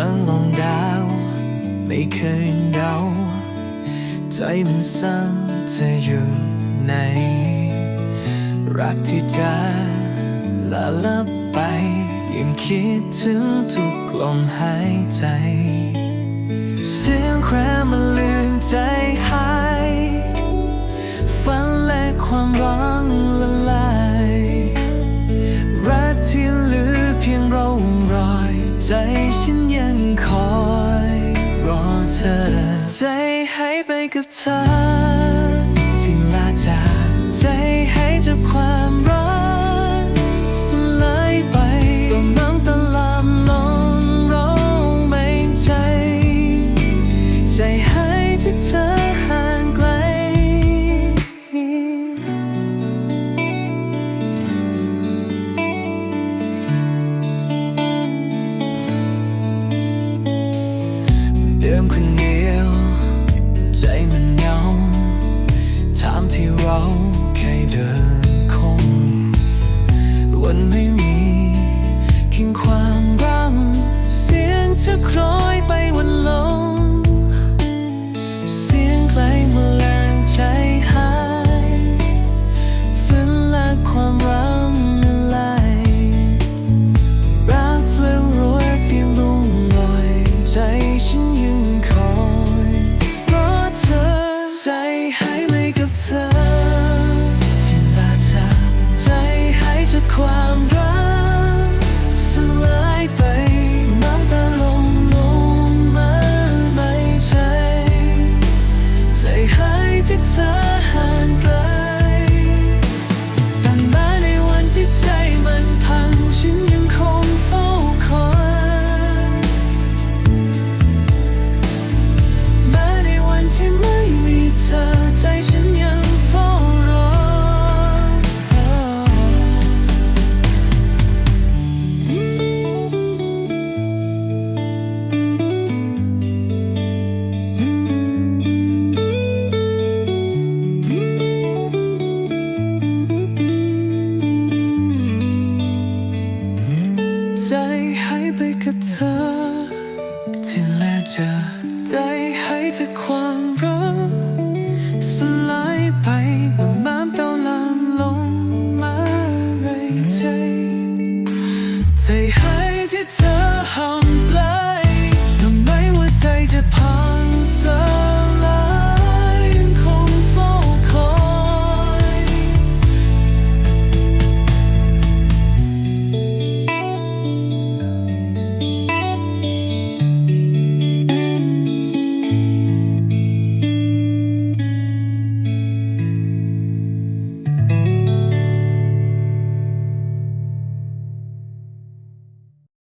ดาว ไม่เคยเดา ใจมันซ้ำเธอยู่ใน รักที่จะละลับไป ยังคิดถึงทุกลมหายใจ เสียงแครมาเลือนใจหายฝันและความร้องละลาย รักที่เหลือเพียงร่องรอยใจ อเธอใจหายไปกับเธอ สิ้นลาจากใจให้จับความรัก ดิมคนเดียว ใจมันเหงาถามที่เราเคยเดินคง วันไม่มีคิงความรังเสียงเธอคล้อย เธอ ที่แลจะไให้เธอความรักสลายไปเมื่อมามเตาลามลงมาไรใจใจให้ที่เธอ